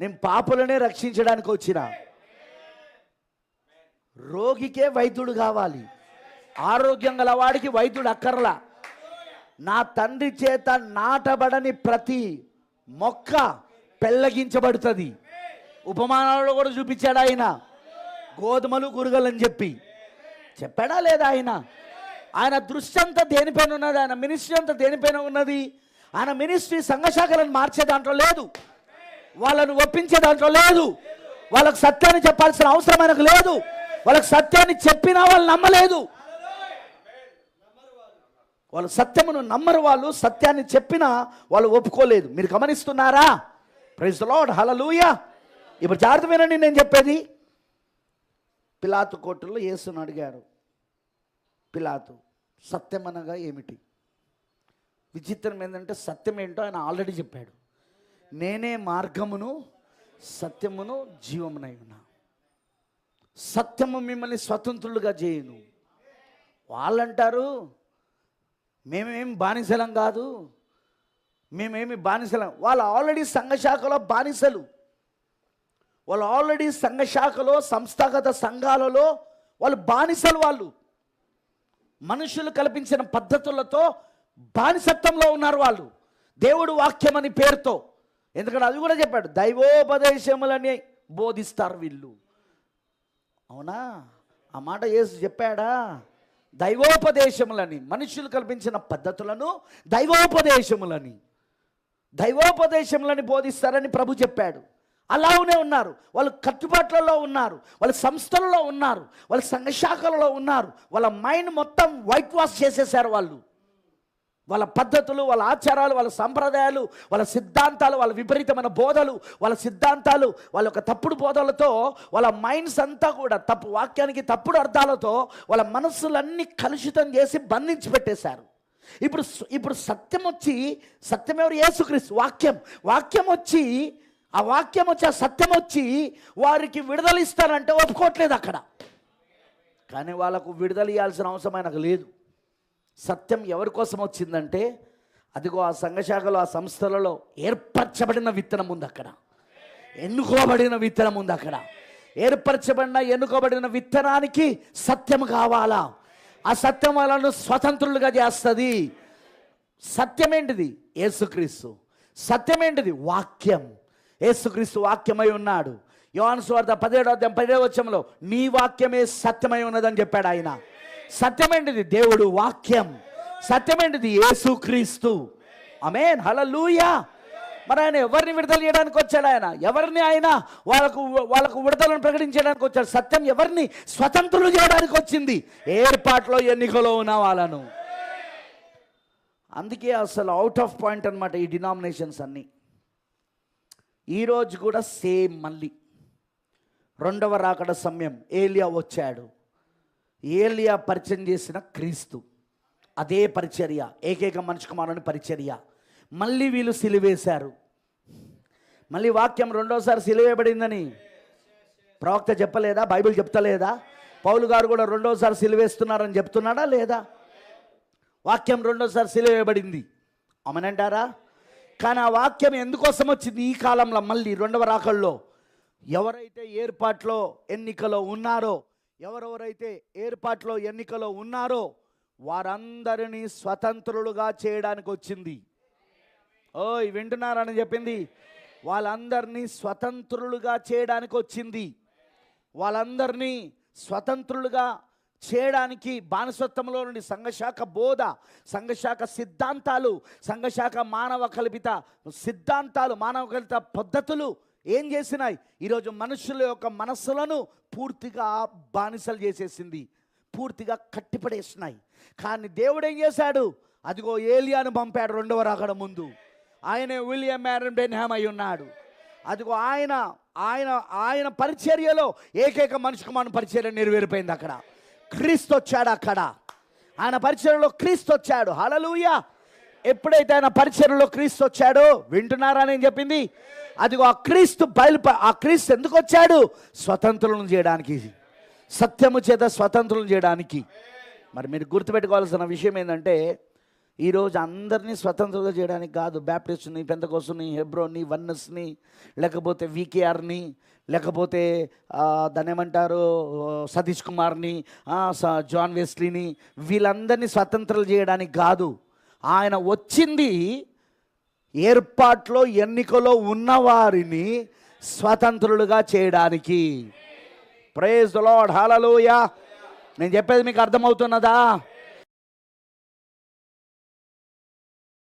నేను పాపులనే రక్షించడానికి వచ్చిన. రోగికే వైద్యుడు కావాలి. ఆరోగ్యం గల వాడికి వైద్యుడు అక్కర్లా. నా తండ్రి చేత నాటబడని ప్రతి మొక్క పెళ్ళగించబడుతుంది ఉపమానాలలో కూడా చూపించాడు ఆయన. గోధుమలు గురుగలని చెప్పి. చెప్పాడా లేదా ఆయన? ఆయన దృష్టి అంతా దేనిపైన ఉన్నది? ఆయన మినిస్ట్రీ అంతా దేనిపైన ఉన్నది? ఆయన మినిస్ట్రీ సంఘశాఖలను మార్చే దాంట్లో లేదు. వాళ్ళను ఒప్పించే దాంట్లో లేదు. వాళ్ళకు సత్యాన్ని చెప్పాల్సిన అవసరం మనకు లేదు. వాళ్ళకి సత్యాన్ని చెప్పినా వాళ్ళు నమ్మలేదు. వాళ్ళు సత్యమును నమ్మరు వాళ్ళు సత్యాన్ని చెప్పినా వాళ్ళు ఒప్పుకోలేదు. మీరు గమనిస్తున్నారా? ప్రైజ్ లాడ్ హలలుయ ఇప్పుడు జాగ్రత్త వినండి నేను చెప్పేది. పిలాతు కోర్టులో యేసును అడిగారు. పిలాతు సత్యం అనగా ఏమిటి? విచిత్రం ఏంటంటే సత్యం ఏంటో ఆయన ఆల్రెడీ చెప్పాడు. నేనే మార్గమును సత్యమును జీవమునై ఉన్నా. సత్యము మిమ్మల్ని స్వతంత్రులుగా చేయను. వాళ్ళంటారు మేమేమి బానిసలం కాదు. మేమేమి బానిసలం. వాళ్ళు ఆల్రెడీ సంఘశాఖలో బానిసలు. వాళ్ళు ఆల్రెడీ సంఘశాఖలో సంస్థాగత సంఘాలలో వాళ్ళు బానిసలు వాళ్ళు. మనుషులు కల్పించిన పద్ధతులతో బానిసత్వంలో ఉన్నారు వాళ్ళు. దేవుడు వాక్యం అని పేరుతో. ఎందుకంటే అది కూడా చెప్పాడు దైవోపదేశములని బోధిస్తారు వీళ్ళు. అవునా? ఆ మాట యేసు చెప్పాడా? దైవోపదేశములని మనుషులు కల్పించిన పద్ధతులను దైవోపదేశములని దైవోపదేశములని బోధిస్తారని ప్రభు చెప్పాడు. అలానే ఉన్నారు. వాళ్ళు కట్టుబాట్లలో ఉన్నారు. వాళ్ళ సంస్థలలో ఉన్నారు. వాళ్ళ సంఘశాఖలలో ఉన్నారు. వాళ్ళ మైండ్ మొత్తం వైట్ వాష్ చేసేసారు వాళ్ళు. వాళ్ళ పద్ధతులు వాళ్ళ ఆచారాలు వాళ్ళ సంప్రదాయాలు వాళ్ళ సిద్ధాంతాలు వాళ్ళ విపరీతమైన బోధలు వాళ్ళ సిద్ధాంతాలు వాళ్ళ యొక్క తప్పుడు బోధలతో వాళ్ళ మైండ్స్ అంతా కూడా తప్పు వాక్యానికి తప్పుడు అర్థాలతో వాళ్ళ మనస్సులన్నీ కలుషితం చేసి బంధించి పెట్టేశారు. ఇప్పుడు ఇప్పుడు సత్యం వచ్చి సత్యం ఎవరు? యేసుక్రీస్తు. వాక్యం. వాక్యం వచ్చి ఆ వాక్యం వచ్చి ఆ సత్యం వచ్చి వారికి విడుదల ఇస్తారంటే ఒప్పుకోవట్లేదు అక్కడ. కానీ వాళ్ళకు విడుదల ఇవ్వాల్సిన అవసరం ఆయనకు లేదు. సత్యం ఎవరి కోసం వచ్చిందంటే అదిగో ఆ సంఘశాఖలో ఆ సంస్థలలో ఏర్పరచబడిన విత్తనం ఉంది అక్కడ. ఎన్నుకోబడిన విత్తనం ఉంది అక్కడ. ఏర్పరచబడిన ఎన్నుకోబడిన విత్తనానికి సత్యం కావాలా? ఆ సత్యం వాళ్ళను స్వతంత్రులుగా చేస్తుంది. సత్యం ఏంటిది యేసుక్రీస్తు. సత్యం ఏంటిది వాక్యం. యేసుక్రీస్తు వాక్యమై ఉన్నాడు. యోహాను సువార్త పదిహేడో అధ్యాయం పదిహేడో వచ్చంలో నీ వాక్యమే సత్యమై ఉన్నదని చెప్పాడు ఆయన. సత్యమైనది దేవుడు వాక్యం. సత్యమేంటిది యేసుక్రీస్తు అమేన్ హలలుయా మరి ఆయన ఎవరిని విడుదల చేయడానికి వచ్చాడు ఆయన? ఎవరిని ఆయన వాళ్ళకు వాళ్ళకు విడుదలను ప్రకటించడానికి వచ్చాడు? సత్యం ఎవరిని స్వతంత్రులు చేయడానికి వచ్చింది? ఏర్పాట్లో ఎన్నికలో ఉన్న వాళ్ళను. అందుకే అసలు అవుట్ ఆఫ్ పాయింట్ అనమాట ఈ డినామినేషన్స్ అన్నీ. ఈరోజు కూడా సేమ్ మళ్ళీ. రెండవ రాకడ సమయం. ఏలియా వచ్చాడు. ఏలియా పరిచయం చేసిన క్రీస్తు. అదే పరిచర్య ఏకైక మనిషి కుమారుని పరిచర్య. మళ్ళీ వీళ్ళు సిలివేశారు. మళ్ళీ వాక్యం రెండోసారి సిలివేయబడిందని. ప్రవక్త చెప్పలేదా? బైబిల్ చెప్తలేదా? పౌలు గారు కూడా రెండోసారి సిలివేస్తున్నారని చెప్తున్నాడా లేదా? వాక్యం రెండోసారి సిలివేయబడింది. అమనంటారా కానీ ఆ వాక్యం ఎందుకోసం వచ్చింది ఈ కాలంలో? మళ్ళీ రెండవ రాకల్లో. ఎవరైతే ఏర్పాట్లో ఎన్నికలో ఉన్నారో ఎవరెవరైతే ఏర్పాట్లో ఎన్నికలో ఉన్నారో వారందరినీ స్వతంత్రులుగా చేయడానికి వచ్చింది. ఓయ్ వింటున్నారని చెప్పింది? వాళ్ళందరినీ స్వతంత్రులుగా చేయడానికి వచ్చింది. వాళ్ళందరినీ స్వతంత్రులుగా చేయడానికి బానిసత్వంలో నుండి సంఘశాఖ బోధ సంఘశాఖ సిద్ధాంతాలు సంఘశాఖ మానవ కల్పిత సిద్ధాంతాలు మానవ కల్పిత పద్ధతులు ఏం చేసినాయి? ఈరోజు మనుషుల యొక్క మనస్సులను పూర్తిగా బానిసలు చేసేసింది. పూర్తిగా కట్టిపడేసినాయి. కానీ దేవుడు ఏం చేశాడు? అదిగో ఏలియాను పంపాడు రెండవ రాకడ ముందు. ఆయన విలియం మ్యారన్ బెన్హామ్ అయి ఉన్నాడు. అదిగో ఆయన ఆయన ఆయన పరిచర్యలో ఏకైక మనిషి కుమారుని పరిచర్య నెరవేరిపోయింది అక్కడ. క్రీస్తు వచ్చాడు అక్కడ. ఆయన పరిచర్యలో క్రీస్తు వచ్చాడు. హలలుయ ఎప్పుడైతే ఆయన పరిచర్యలో క్రీస్తు వచ్చాడో వింటున్నారా నేను చెప్పింది? అదిగో ఆ క్రీస్తు బయలుప ఆ క్రీస్తు ఎందుకు వచ్చాడు? స్వతంత్రులను చేయడానికి. సత్యము చేత స్వతంత్రులను చేయడానికి. మరి మీరు గుర్తుపెట్టుకోవాల్సిన విషయం ఏంటంటే ఈరోజు అందరినీ స్వతంత్రంగా చేయడానికి కాదు. బ్యాప్టిస్ట్ని పెంతకోసుని హెబ్రోని వన్నస్ని లేకపోతే వికేఆర్ని లేకపోతే దాని ఏమంటారు సతీష్ కుమార్ని స- జాన్ వెస్లీని వీళ్ళందరినీ స్వతంత్రం చేయడానికి కాదు. ఆయన వచ్చింది ఏర్పాట్లో ఎన్నికలో ఉన్నవారిని స్వతంత్రులుగా చేయడానికి. ప్రేజ్ ద లార్డ్ నేను చెప్పేది మీకు అర్థమవుతున్నదా?